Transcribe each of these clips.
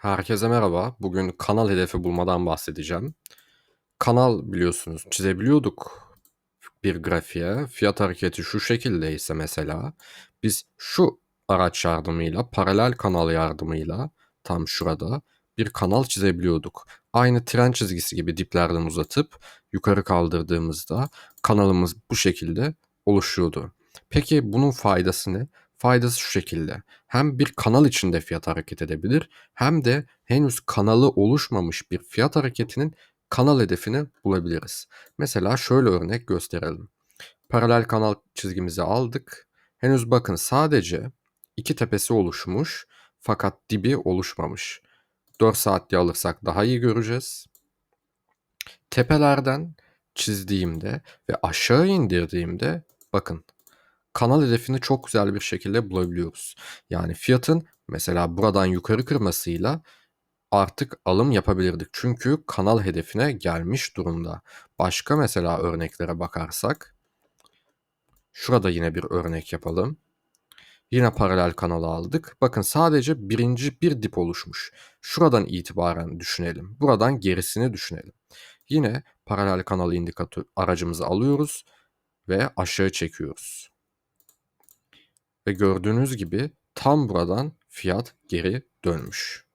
Herkese merhaba. Bugün kanal hedefi bulmadan bahsedeceğim. Kanal biliyorsunuz çizebiliyorduk bir grafiğe. Fiyat hareketi şu şekildeyse mesela biz şu araç yardımıyla, paralel kanal yardımıyla tam şurada bir kanal çizebiliyorduk. Aynı tren çizgisi gibi diplerden uzatıp yukarı kaldırdığımızda kanalımız bu şekilde oluşuyordu. Peki bunun faydası ne? Faydası şu şekilde. Hem bir kanal içinde fiyat hareket edebilir hem de henüz kanalı oluşmamış bir fiyat hareketinin kanal hedefini bulabiliriz. Mesela şöyle örnek gösterelim. Paralel kanal çizgimizi aldık. Henüz bakın sadece iki tepesi oluşmuş fakat dibi oluşmamış. 4 saatli alırsak daha iyi göreceğiz. Tepelerden çizdiğimde ve aşağı indirdiğimde bakın kanal hedefini çok güzel bir şekilde bulabiliyoruz. Yani fiyatın mesela buradan yukarı kırmasıyla artık alım yapabilirdik. Çünkü kanal hedefine gelmiş durumda. Başka mesela örneklere bakarsak şurada yine bir örnek yapalım. Yine paralel kanalı aldık. Bakın sadece birinci bir dip oluşmuş. Şuradan itibaren düşünelim. Buradan gerisini düşünelim. Yine paralel kanal indikatör aracımızı alıyoruz ve aşağı çekiyoruz. Ve gördüğünüz gibi tam buradan fiyat geri dönmüş.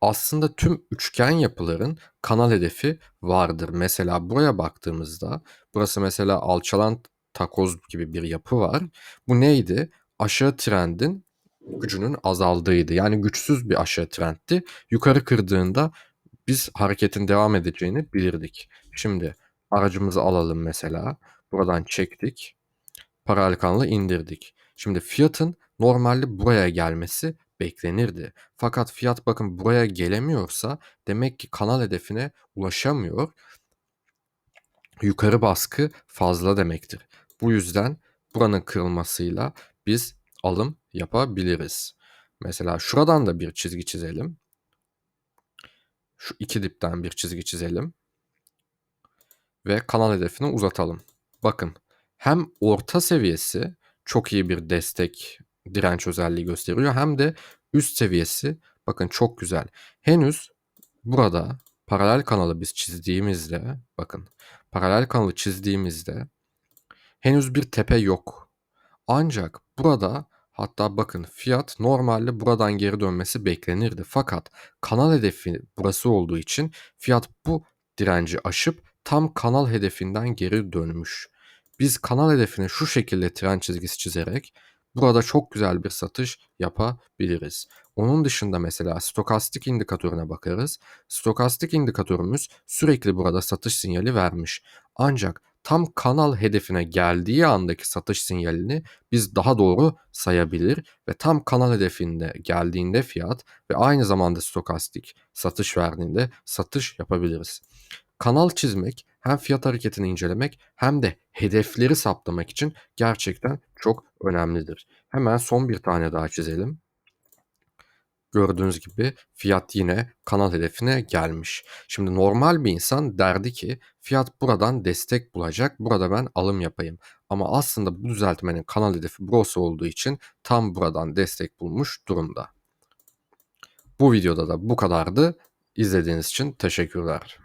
Aslında tüm üçgen yapıların kanal hedefi vardır. Mesela buraya baktığımızda burası mesela alçalan takoz gibi bir yapı var. Bu neydi? Aşağı trendin gücünün azaldığıydı. Yani güçsüz bir aşağı trendti. Yukarı kırdığında biz hareketin devam edeceğini bilirdik. Şimdi aracımızı alalım mesela. Buradan çektik. Paralel kanalı indirdik. Şimdi fiyatın normalde buraya gelmesi beklenirdi. Fakat fiyat bakın buraya gelemiyorsa demek ki kanal hedefine ulaşamıyor. Yukarı baskı fazla demektir. Bu yüzden buranın kırılmasıyla biz alım yapabiliriz. Mesela şuradan da bir çizgi çizelim. Şu iki dipten bir çizgi çizelim. Ve kanal hedefini uzatalım. Bakın hem orta seviyesi çok iyi bir destek direnç özelliği gösteriyor hem de üst seviyesi bakın çok güzel. Henüz burada paralel kanalı biz çizdiğimizde bakın paralel kanalı çizdiğimizde henüz bir tepe yok. Ancak burada hatta bakın fiyat normalde buradan geri dönmesi beklenirdi. Fakat kanal hedefi burası olduğu için fiyat bu direnci aşıp tam kanal hedefinden geri dönmüş. Biz kanal hedefine şu şekilde tren çizgisi çizerek burada çok güzel bir satış yapabiliriz. Onun dışında mesela stokastik indikatörüne bakarız. Stokastik indikatörümüz sürekli burada satış sinyali vermiş. Ancak tam kanal hedefine geldiği andaki satış sinyalini biz daha doğru sayabilir ve tam kanal hedefinde geldiğinde fiyat ve aynı zamanda stokastik satış verdiğinde satış yapabiliriz. Kanal çizmek hem fiyat hareketini incelemek hem de hedefleri saptamak için gerçekten çok önemlidir. Hemen son bir tane daha çizelim. Gördüğünüz gibi fiyat yine kanal hedefine gelmiş. Şimdi normal bir insan derdi ki fiyat buradan destek bulacak. Burada ben alım yapayım. Ama aslında bu düzeltmenin kanal hedefi burası olduğu için tam buradan destek bulmuş durumda. Bu videoda da bu kadardı. İzlediğiniz için teşekkürler.